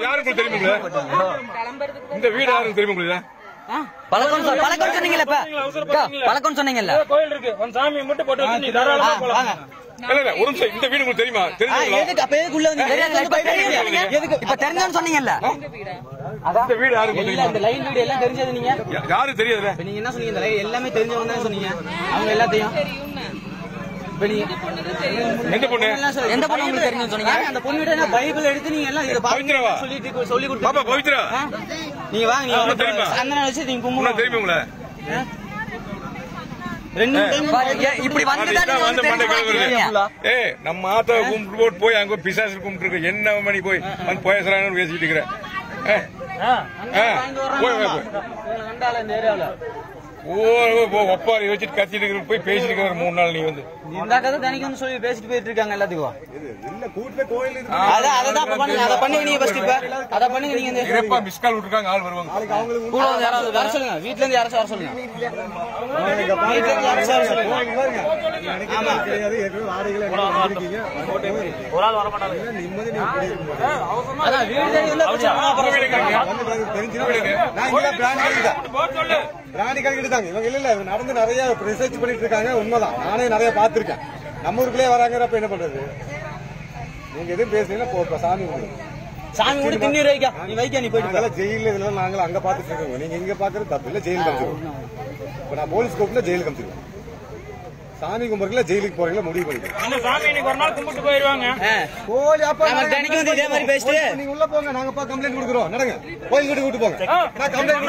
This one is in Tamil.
யாருக்கு தெரியுமா இந்த வீடு யாருக்கு தெரியுமா பழக்கம் பழக்கம் சொன்னீங்கல்ல பழக்கம் சொன்னீங்கல்ல. கோயில் இருக்கு. உன் சாமி மட்டும் போட்டு வச்சு நீ தாராளமா போலாம். இல்ல இல்ல ஒரு நிமிஷம். இந்த வீடு உங்களுக்கு தெரியுமா? தெரியுங்களா எதுக்கு? அப்ப எதுக்கு உள்ள இப்ப தெரியாது. எதுக்கு இப்ப தெரிஞ்சோன்னு சொன்னீங்கல்ல. இந்த வீடு யாருக்கு தெரியுமா? இந்த லைன் வீடு எல்லாம் தெரிஞ்சது நீங்க. யா- யாரு தெரியாதுல இப்ப நீங்க என்ன சொன்னீங்க? இந்த லைன் எல்லாமே தெரிஞ்சவங்க தானே சொன்னீங்க. அவங்க எல்லாத்தையும். எந்த பொண்ணு. எந்த பொண்ணு? உங்களுக்கு சொன்னீங்க? அந்த பைபிள் எடுத்து நீங்க எல்லாம் இத பவித்ராவா? சொல்லிட்டு சொல்லி பாப்பா கொடுத்து பவித்ரா? நீங்க வாங்க நீங்க தெரியுமா? சந்தனம் வச்சு நீங்க கும்பிடுங்க. தெரியுமா உங்களை? ரெண்டு டைம் பாரு, ஏ, இப்படி வந்து அது தான் இதான் வந்து மண்டை தெரியுமா? கிழங்குறது. ஏய் நம்ம ஆத்தா கும்பிட்டு போட்டு போய் அங்க பிசாசு கும்பிட்டு இருக்க. என்ன மணி போய்? வந்து பேசுறாங்கன்னு பேசிட்டு இருக்கிற. ஏய், ஆ, போய் போய் ஒப்பாரி வச்சுட்டு கத்திட்டு இருக்கிற போய் பேசிட்டு இருக்கிற மூணு நாள் நீ வந்து. இந்த கதை தினைக்கு வந்து சொல்லி பேசிட்டு போயிட்டு இருக்காங்க எல்லாத்துக்கும். இல்ல கூட்டுல கோயில் இருக்கு. அதான் அதை தான் இப்ப பண்ணுங்க அதை பண்ணுங்க நீங்க ஃபர்ஸ்ட் இப்ப. அதை பண்ணுங்க நீங்க இந்த இறப்பா மிஸ் கால் விட்டுருக்காங்க ஆள் வருவாங்க. அவங்களுக்கு கூட வந்து யாராவது வர சொல்லுங்க. வீட்ல இருந்து யாராச்சும் வர சொல்லுங்க. வீட்ல இருந்து யாராச்சும் வர சொல்லுங்க. ஆமா. கிடையாது ஏற்கனவே வாடகைகளை இருக்கீங்க? ஒரு ஆள் வர மாட்டாங்க நிம்மதி நீங்க குடியிருக்க அதான் வீடு தேடி வந்து அப்படி சொன்னா அப்புறம் வந்து பிறகு தெரிஞ்சுட்டு நான் இங்க பிராணி கழிக்கிட்டேன் போட்டு சொல்லு. பிராணி கழிக்கிட்டு தாங்க இவங்க இல்ல இல்ல இவங்க நடந்து நிறைய ரிசர்ச் பண்ணிட்டு இருக்காங்க. உண்மைதான். நானே நிறைய பார்த்திருக்கேன். நம்ம ஊருக்குள்ளே வராங்கிறப்ப என்ன பண்றது? நீங்க எதுவும் பேசுனீங்கன்னா சாமி உங்களுக்கு சாமி கூட திண்ணீர் வைக்க. நீ வைக்க நீ போயிட்டு ஜெயில இதெல்லாம் நாங்களும் அங்க பாத்துட்டு இருக்கோம். நீங்க இங்க பாக்குறது தப்பு இல்ல ஜெயில் காமிச்சிருவோம் இப்ப நான் போலீஸ் கோப்பில் ஜெயில் காமிச்சிருவேன் சாமி கும்பிடுறீங்களா ஜெயிலுக்கு போறீங்களா முடிவு பண்ணிக்கலாம் அந்த சாமி இன்னைக்கு ஒரு நாள் கும்பிட்டு போயிருவாங்க. கோழி அப்ப நம்ம தினைக்கும் வந்து இதே மாதிரி பேசிட்டு. நீங்க உள்ள போங்க நாங்க கம்ப்ளைண்ட் கொடுக்குறோம். நடங்க. கோயில் கிட்ட கூட்டு போங்க. நான் கம்ப்ளைண்ட்